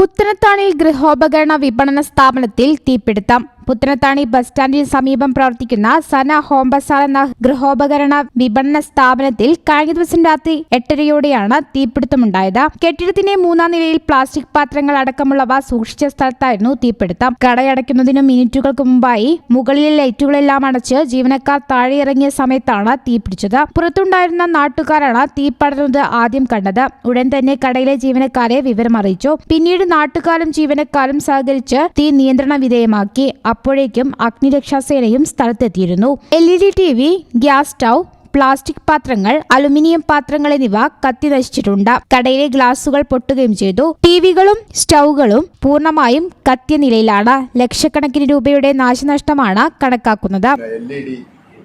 പുത്തനത്താണിയിൽ ഗൃഹോപകരണ വിപണന സ്ഥാപനത്തിൽ തീപിടുത്തം. പുത്തനത്താണി ബസ് സ്റ്റാൻഡിന് സമീപം പ്രവർത്തിക്കുന്ന സന ഹോംബസാർ എന്ന ഗൃഹോപകരണ വിപണന സ്ഥാപനത്തിൽ കഴിഞ്ഞ ദിവസം രാത്രി എട്ടരയോടെയാണ് തീപിടുത്തമുണ്ടായത്. കെട്ടിടത്തിന്റെ മൂന്നാം നിലയിൽ പ്ലാസ്റ്റിക് പാത്രങ്ങൾ അടക്കമുള്ളവ സൂക്ഷിച്ച സ്ഥലത്തായിരുന്നു തീപിടുത്തം. കടയടയ്ക്കുന്നതിന് മിനിറ്റുകൾക്ക് മുമ്പായി മുകളിലെ ലൈറ്റുകളെല്ലാം അടച്ച് ജീവനക്കാർ താഴെ ഇറങ്ങിയ സമയത്താണ് തീപിടിച്ചത്. പുറത്തുണ്ടായിരുന്ന നാട്ടുകാരാണ് തീ പടരുന്നത് ആദ്യം കണ്ടത്. ഉടൻ തന്നെ കടയിലെ ജീവനക്കാരെ വിവരം അറിയിച്ചു പിന്നീട് നാട്ടുകാരും ജീവനക്കാരും സഹകരിച്ച് തീ നിയന്ത്രണ വിധേയമാക്കി അപ്പോഴേക്കും അഗ്നിരക്ഷാസേനയും സ്ഥലത്തെത്തിയിരുന്നു. L E D T V gas stove plastic പാത്രങ്ങൾ അലുമിനിയം പാത്രങ്ങൾ എന്നിവ കത്തി നശിച്ചിട്ടുണ്ട്. കടയിലെ ഗ്ലാസുകൾ പൊട്ടുകയും ചെയ്തു. ടിവികളും സ്റ്റൗകളും പൂർണമായും കത്തിയ നിലയിലാണ്. ലക്ഷക്കണക്കിന് രൂപയുടെ നാശനഷ്ടമാണ് കണക്കാക്കുന്നത്.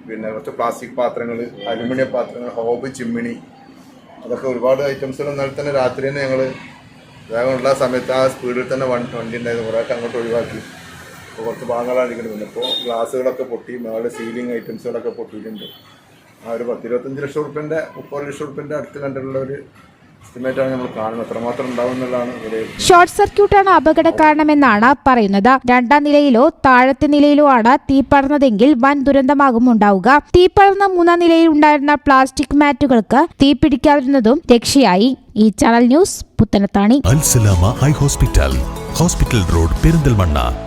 പിന്നെ കുറച്ച് പ്ലാസ്റ്റിക് പാത്രങ്ങൾ അലുമിനിയം പാത്രങ്ങൾ ഹോബ് ചിമ്മിണി അതൊക്കെ ഒരുപാട് ഐറ്റംസുകൾ. ഇന്നലെ തന്നെ രാത്രി തന്നെ ഞങ്ങൾ വേഗമുള്ള സമയത്ത് ആ സ്പീഡിൽ തന്നെ വണ്ടി വണ്ടി ഉണ്ടായിരുന്നു കുറേയൊക്കെ അങ്ങോട്ട് ഒഴിവാക്കി. അപ്പോൾ കുറച്ച് ഭാഗങ്ങളാണ് ഇരിക്കുന്നത്. പിന്നെ ഇപ്പോൾ ഗ്ലാസ്സുകളൊക്കെ പൊട്ടി മേലെ സീലിംഗ് ഐറ്റംസുകളൊക്കെ പൊട്ടിയിട്ടുണ്ട്. ആ ഒരു പത്തിരുപത്തഞ്ച് ലക്ഷം ഉറുപ്പ്യന്റെ മുപ്പത് ലക്ഷം ഉറുപ്പ്യന്റെ അടുത്ത് കണ്ടിട്ടുള്ള ഒരു എസ്റ്റിമേറ്റാണ് നമ്മൾ കാണുന്നത്. എത്രമാത്രം ഉണ്ടാവും എന്നുള്ളതാണ് ഷോർട്ട് സർക്യൂട്ടാണ് അപകട കാരണമെന്നാണ് പറയുന്നത്. രണ്ടാം നിലയിലോ താഴത്തെ നിലയിലോ ആണ് തീ പടർന്നതെങ്കിൽ വൻ ദുരന്തമാകും ഉണ്ടാവുക. തീ പടർന്ന മൂന്നാം നിലയിൽ ഉണ്ടായിരുന്ന പ്ലാസ്റ്റിക് മാറ്റുകൾക്ക് തീ പിടിക്കാതിരുന്നതും രക്ഷയായി. ഈ channel news Puthanathani. Eye hospital. Hospital road Perinthalmanna.